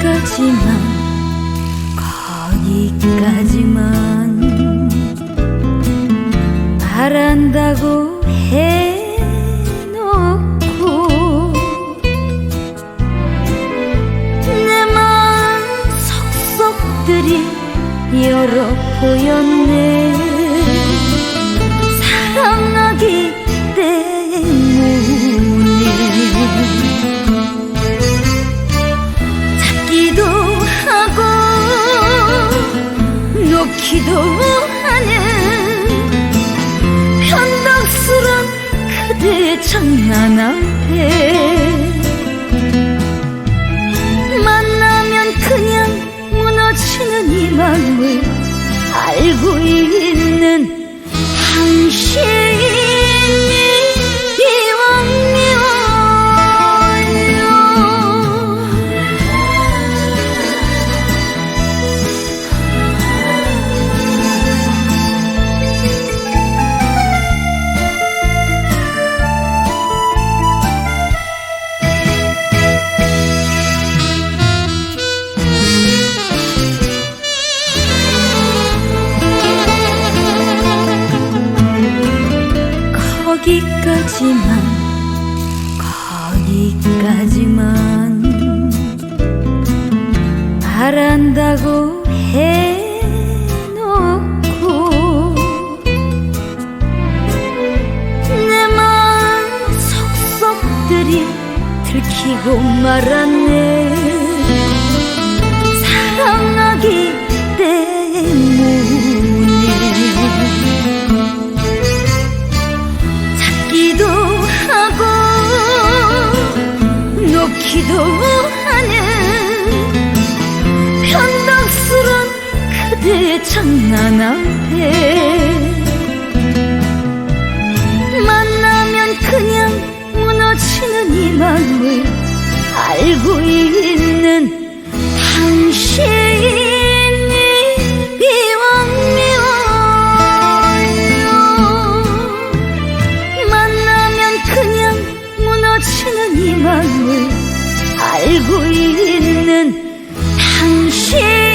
거기까지만 거기까지만 바란다고 해놓고 내 마음 속속들이 열어 보였네 기도 하는 변덕스런 그대 장난 앞에 거기까지만 거기까지만 바란다고 해놓고 내 마음 속속들이 들키고 말았네. 사랑하기 그대 장난한테 만나면 그냥 무너지는 이 마음을 알고 있는 당신 알고 있는 당신.